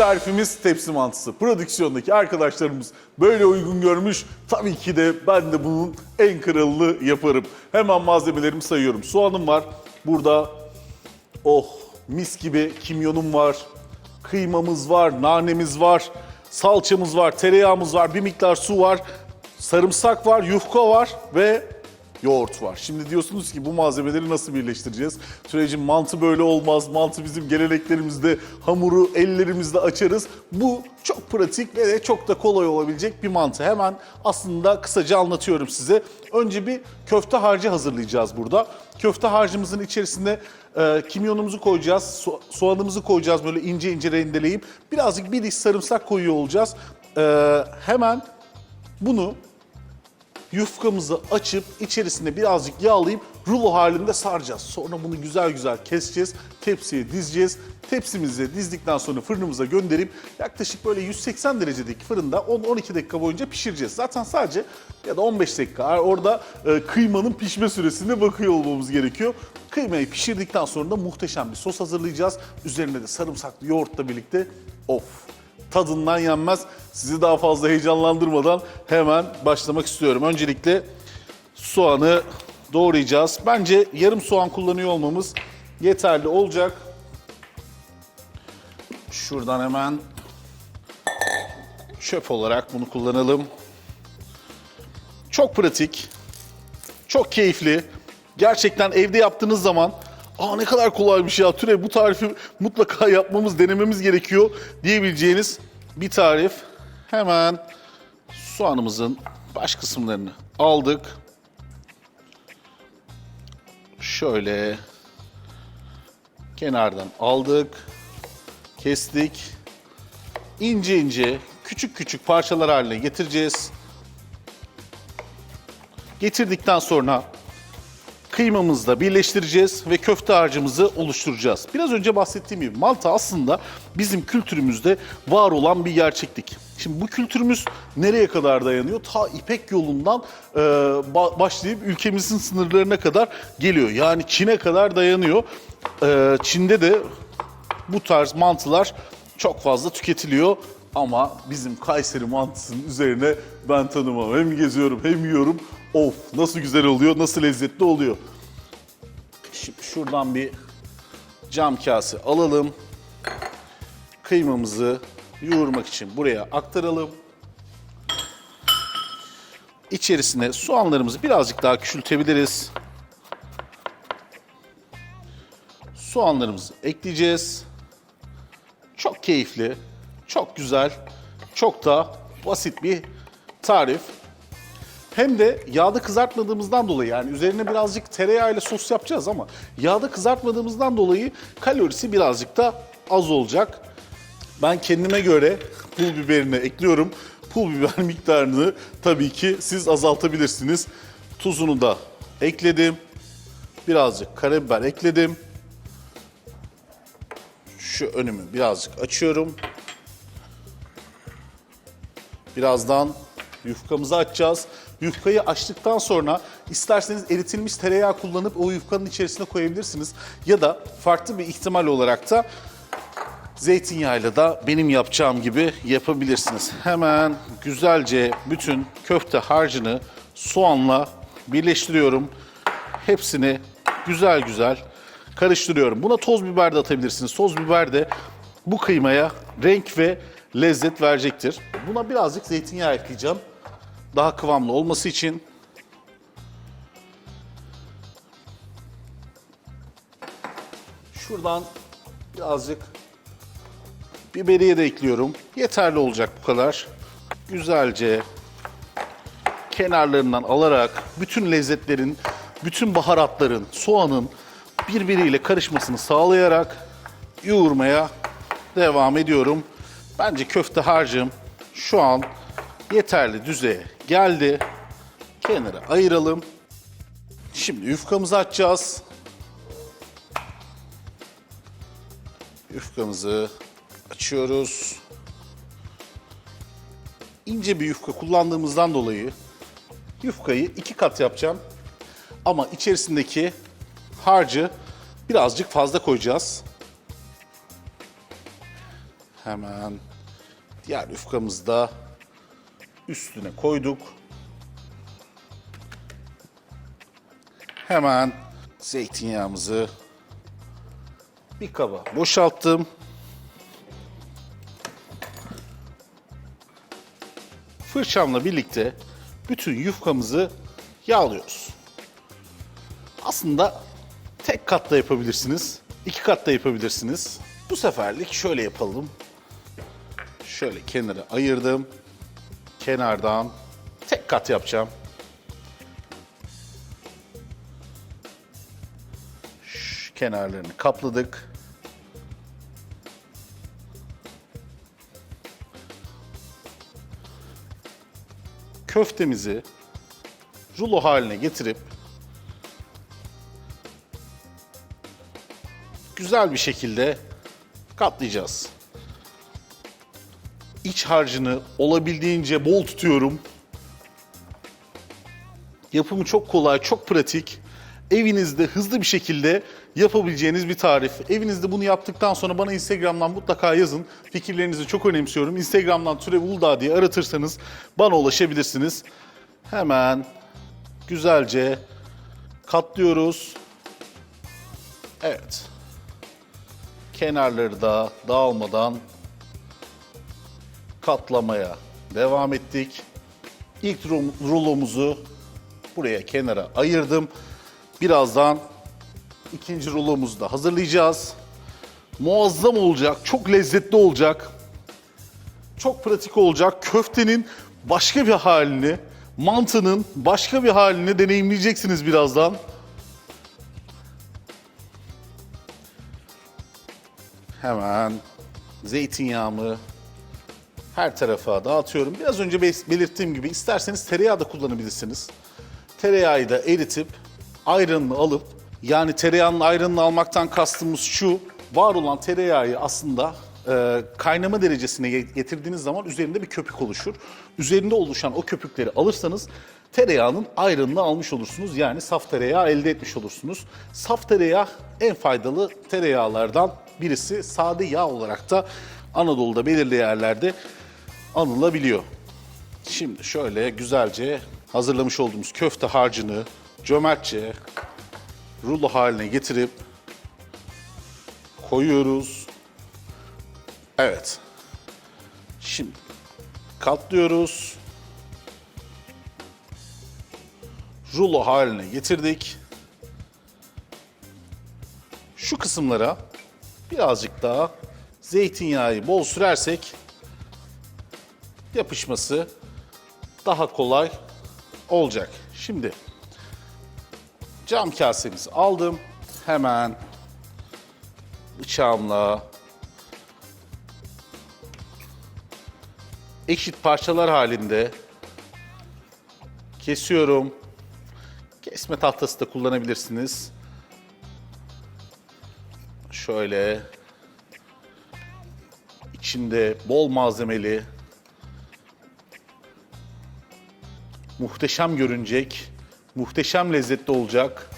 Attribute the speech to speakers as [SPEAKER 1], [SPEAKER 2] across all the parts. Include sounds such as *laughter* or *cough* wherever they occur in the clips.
[SPEAKER 1] Tarifimiz tepsi mantısı. Prodüksiyondaki arkadaşlarımız böyle uygun görmüş. Tabii ki de ben de bunun en kralını yaparım. Hemen malzemelerimi sayıyorum. Soğanım var. Burada oh mis gibi kimyonum var. Kıymamız var, nanemiz var, salçamız var, tereyağımız var, bir miktar su var, sarımsak var, yufka var ve yoğurt var. Şimdi diyorsunuz ki bu malzemeleri nasıl birleştireceğiz? Sürecin mantı böyle olmaz. Mantı bizim geleneklerimizde hamuru ellerimizle açarız. Bu çok pratik ve çok da kolay olabilecek bir mantı. Hemen aslında kısaca anlatıyorum size. Önce bir köfte harcı hazırlayacağız burada. Köfte harcımızın içerisine e, kimyonumuzu koyacağız, so- soğanımızı koyacağız böyle ince ince rendeleyip birazcık bir diş sarımsak koyuyor olacağız. E, hemen bunu yufkamızı açıp içerisine birazcık yağlayıp rulo halinde saracağız. Sonra bunu güzel güzel keseceğiz. Tepsiye dizeceğiz. Tepsimizi dizdikten sonra fırınımıza gönderip yaklaşık böyle 180 derecedeki fırında 10-12 dakika boyunca pişireceğiz. Zaten sadece ya da 15 dakika orada e, kıymanın pişme süresine bakıyor olmamız gerekiyor. Kıymayı pişirdikten sonra da muhteşem bir sos hazırlayacağız. Üzerine de sarımsaklı yoğurtla birlikte of tadından yenmez. Sizi daha fazla heyecanlandırmadan hemen başlamak istiyorum. Öncelikle soğanı doğrayacağız. Bence yarım soğan kullanıyor olmamız yeterli olacak. Şuradan hemen çöp olarak bunu kullanalım. Çok pratik, çok keyifli. Gerçekten evde yaptığınız zaman Aa ne kadar kolaymış ya Türe bu tarifi mutlaka yapmamız, denememiz gerekiyor diyebileceğiniz bir tarif. Hemen soğanımızın baş kısımlarını aldık. Şöyle kenardan aldık. Kestik. İnce ince küçük küçük parçalar haline getireceğiz. Getirdikten sonra kıymamızla birleştireceğiz ve köfte harcımızı oluşturacağız. Biraz önce bahsettiğim gibi mantı aslında bizim kültürümüzde var olan bir gerçeklik. Şimdi bu kültürümüz nereye kadar dayanıyor? Ta İpek yolundan e, ba- başlayıp ülkemizin sınırlarına kadar geliyor. Yani Çin'e kadar dayanıyor. E, Çin'de de bu tarz mantılar çok fazla tüketiliyor. Ama bizim Kayseri mantısının üzerine ben tanımam. Hem geziyorum hem yiyorum. Of nasıl güzel oluyor, nasıl lezzetli oluyor. Şuradan bir cam kase alalım. Kıymamızı yoğurmak için buraya aktaralım. İçerisine soğanlarımızı birazcık daha küçültebiliriz. Soğanlarımızı ekleyeceğiz. Çok keyifli, çok güzel, çok da basit bir tarif. Hem de yağda kızartmadığımızdan dolayı yani üzerine birazcık tereyağıyla sos yapacağız ama yağda kızartmadığımızdan dolayı kalorisi birazcık da az olacak. Ben kendime göre pul biberini ekliyorum. Pul biber *laughs* miktarını tabii ki siz azaltabilirsiniz. Tuzunu da ekledim. Birazcık karabiber ekledim. Şu önümü birazcık açıyorum. Birazdan yufkamızı açacağız. Yufkayı açtıktan sonra isterseniz eritilmiş tereyağı kullanıp o yufkanın içerisine koyabilirsiniz. Ya da farklı bir ihtimal olarak da zeytinyağıyla da benim yapacağım gibi yapabilirsiniz. Hemen güzelce bütün köfte harcını soğanla birleştiriyorum. Hepsini güzel güzel karıştırıyorum. Buna toz biber de atabilirsiniz. Toz biber de bu kıymaya renk ve lezzet verecektir. Buna birazcık zeytinyağı ekleyeceğim. Daha kıvamlı olması için. Şuradan birazcık biberiye de ekliyorum. Yeterli olacak bu kadar. Güzelce kenarlarından alarak bütün lezzetlerin, bütün baharatların, soğanın birbiriyle karışmasını sağlayarak yoğurmaya devam ediyorum. Bence köfte harcım şu an yeterli düzeye geldi. Kenara ayıralım. Şimdi yufkamızı açacağız. Yufkamızı açıyoruz. İnce bir yufka kullandığımızdan dolayı yufkayı iki kat yapacağım. Ama içerisindeki harcı birazcık fazla koyacağız. Hemen diğer yufkamızı da üstüne koyduk. Hemen zeytinyağımızı bir kaba boşalttım. Fırçamla birlikte bütün yufkamızı yağlıyoruz. Aslında tek katta yapabilirsiniz, iki katta yapabilirsiniz. Bu seferlik şöyle yapalım. Şöyle kenara ayırdım. Kenardan tek kat yapacağım. Şu kenarlarını kapladık. Köftemizi rulo haline getirip güzel bir şekilde katlayacağız. İç harcını olabildiğince bol tutuyorum. Yapımı çok kolay, çok pratik. Evinizde hızlı bir şekilde yapabileceğiniz bir tarif. Evinizde bunu yaptıktan sonra bana Instagram'dan mutlaka yazın. Fikirlerinizi çok önemsiyorum. Instagram'dan Türev Uludağ diye aratırsanız bana ulaşabilirsiniz. Hemen güzelce katlıyoruz. Evet. Kenarları da dağılmadan katlamaya devam ettik. İlk ru- rulomuzu buraya kenara ayırdım. Birazdan ikinci rulomuzu da hazırlayacağız. Muazzam olacak, çok lezzetli olacak. Çok pratik olacak. Köftenin başka bir halini, mantının başka bir halini deneyimleyeceksiniz birazdan. Hemen zeytinyağımı her tarafa dağıtıyorum. Biraz önce bel- belirttiğim gibi isterseniz tereyağı da kullanabilirsiniz. Tereyağı da eritip ayranını alıp yani tereyağının ayranını almaktan kastımız şu var olan tereyağı aslında e, kaynama derecesine ge- getirdiğiniz zaman üzerinde bir köpük oluşur. Üzerinde oluşan o köpükleri alırsanız tereyağının ayranını almış olursunuz. Yani saf tereyağı elde etmiş olursunuz. Saf tereyağı en faydalı tereyağlardan birisi. Sade yağ olarak da Anadolu'da belirli yerlerde anılabiliyor. Şimdi şöyle güzelce hazırlamış olduğumuz köfte harcını cömertçe rulo haline getirip koyuyoruz. Evet. Şimdi katlıyoruz. Rulo haline getirdik. Şu kısımlara birazcık daha zeytinyağı bol sürersek yapışması daha kolay olacak. Şimdi cam kasemizi aldım. Hemen bıçağımla eşit parçalar halinde kesiyorum. Kesme tahtası da kullanabilirsiniz. Şöyle içinde bol malzemeli muhteşem görünecek, muhteşem lezzetli olacak.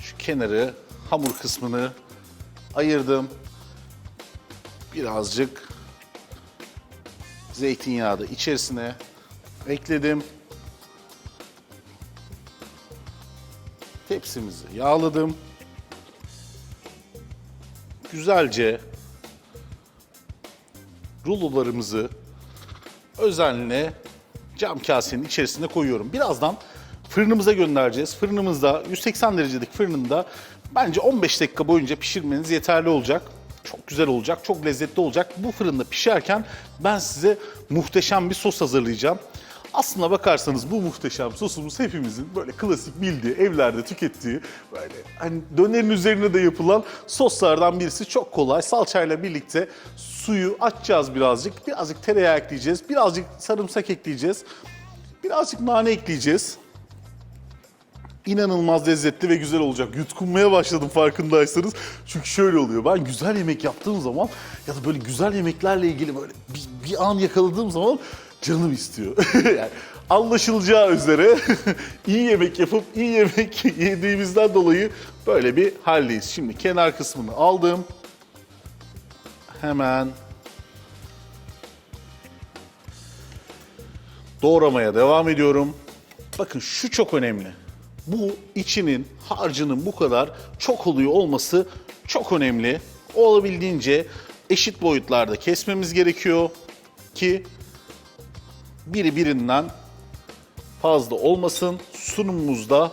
[SPEAKER 1] Şu kenarı, hamur kısmını ayırdım. Birazcık zeytinyağı da içerisine ekledim. Tepsimizi yağladım. Güzelce rulolarımızı özenle cam kasenin içerisine koyuyorum. Birazdan fırınımıza göndereceğiz. Fırınımızda 180 derecelik fırınında bence 15 dakika boyunca pişirmeniz yeterli olacak. Çok güzel olacak, çok lezzetli olacak. Bu fırında pişerken ben size muhteşem bir sos hazırlayacağım. Aslına bakarsanız bu muhteşem sosumuz hepimizin böyle klasik bildiği, evlerde tükettiği böyle hani dönerin üzerine de yapılan soslardan birisi. Çok kolay. Salçayla birlikte suyu açacağız birazcık. Birazcık tereyağı ekleyeceğiz. Birazcık sarımsak ekleyeceğiz. Birazcık nane ekleyeceğiz. İnanılmaz lezzetli ve güzel olacak. Yutkunmaya başladım farkındaysanız. Çünkü şöyle oluyor. Ben güzel yemek yaptığım zaman ya da böyle güzel yemeklerle ilgili böyle bir, bir an yakaladığım zaman canım istiyor. *laughs* yani anlaşılacağı üzere *laughs* iyi yemek yapıp iyi yemek *laughs* yediğimizden dolayı böyle bir haldeyiz. Şimdi kenar kısmını aldım. Hemen doğramaya devam ediyorum. Bakın şu çok önemli. Bu içinin, harcının bu kadar çok oluyor olması çok önemli. Olabildiğince eşit boyutlarda kesmemiz gerekiyor ki biri birinden fazla olmasın. Sunumumuz da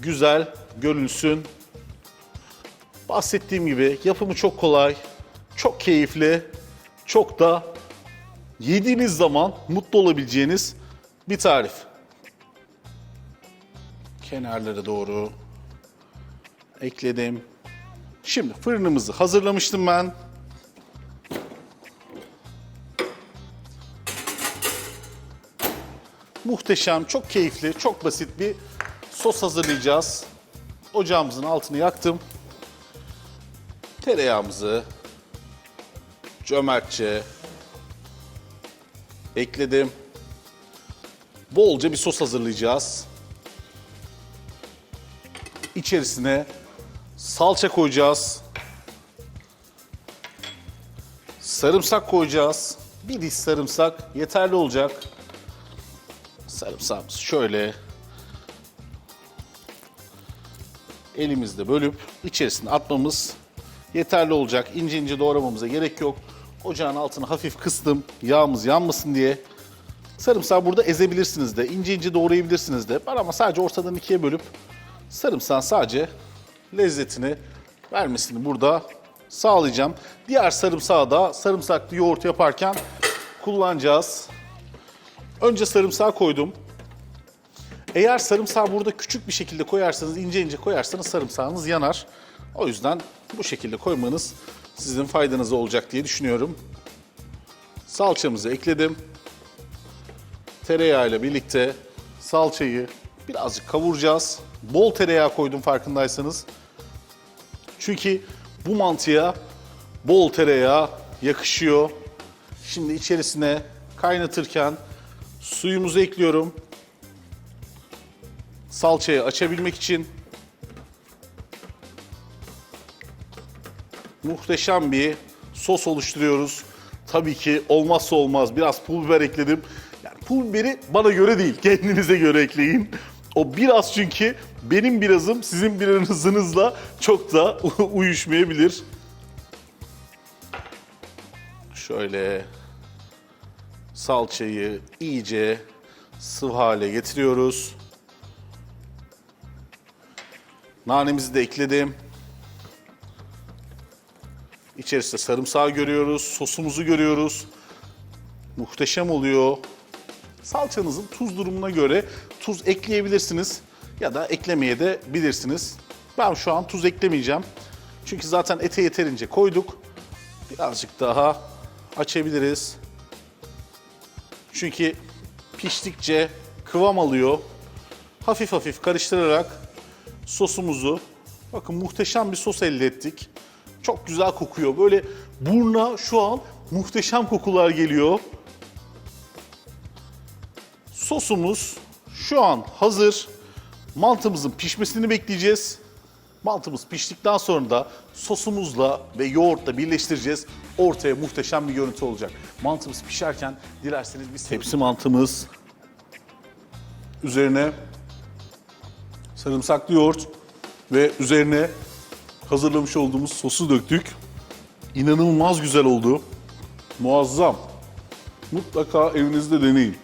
[SPEAKER 1] güzel görünsün. Bahsettiğim gibi yapımı çok kolay, çok keyifli, çok da yediğiniz zaman mutlu olabileceğiniz bir tarif. Kenarlara doğru ekledim. Şimdi fırınımızı hazırlamıştım ben. Muhteşem, çok keyifli, çok basit bir sos hazırlayacağız. Ocağımızın altını yaktım. Tereyağımızı cömertçe ekledim. Bolca bir sos hazırlayacağız. İçerisine salça koyacağız. Sarımsak koyacağız. Bir diş sarımsak yeterli olacak. Sarımsağımızı şöyle elimizde bölüp içerisine atmamız yeterli olacak. İnce ince doğramamıza gerek yok. Ocağın altını hafif kıstım yağımız yanmasın diye. Sarımsağı burada ezebilirsiniz de, ince ince doğrayabilirsiniz de. Ben ama sadece ortadan ikiye bölüp sarımsağın sadece lezzetini vermesini burada sağlayacağım. Diğer sarımsağı da sarımsaklı yoğurt yaparken kullanacağız. Önce sarımsağı koydum. Eğer sarımsağı burada küçük bir şekilde koyarsanız, ince ince koyarsanız sarımsağınız yanar. O yüzden bu şekilde koymanız sizin faydanıza olacak diye düşünüyorum. Salçamızı ekledim. Tereyağı ile birlikte salçayı birazcık kavuracağız. Bol tereyağı koydum farkındaysanız. Çünkü bu mantıya bol tereyağı yakışıyor. Şimdi içerisine kaynatırken suyumuzu ekliyorum. Salçayı açabilmek için muhteşem bir sos oluşturuyoruz. Tabii ki olmazsa olmaz biraz pul biber ekledim. Yani pul biberi bana göre değil, *laughs* kendinize göre ekleyin. O biraz çünkü benim birazım sizin birazınızla çok da *laughs* uyuşmayabilir. Şöyle salçayı iyice sıvı hale getiriyoruz. Nanemizi de ekledim. İçerisinde sarımsağı görüyoruz, sosumuzu görüyoruz. Muhteşem oluyor. Salçanızın tuz durumuna göre tuz ekleyebilirsiniz ya da eklemeye de bilirsiniz. Ben şu an tuz eklemeyeceğim. Çünkü zaten ete yeterince koyduk. Birazcık daha açabiliriz. Çünkü piştikçe kıvam alıyor. Hafif hafif karıştırarak sosumuzu bakın muhteşem bir sos elde ettik. Çok güzel kokuyor. Böyle burna şu an muhteşem kokular geliyor. Sosumuz şu an hazır. Mantımızın pişmesini bekleyeceğiz. Mantımız piştikten sonra da sosumuzla ve yoğurtla birleştireceğiz. Ortaya muhteşem bir görüntü olacak. Mantımız pişerken dilerseniz bir tepsi mantımız üzerine sarımsaklı yoğurt ve üzerine hazırlamış olduğumuz sosu döktük. İnanılmaz güzel oldu. Muazzam. Mutlaka evinizde deneyin.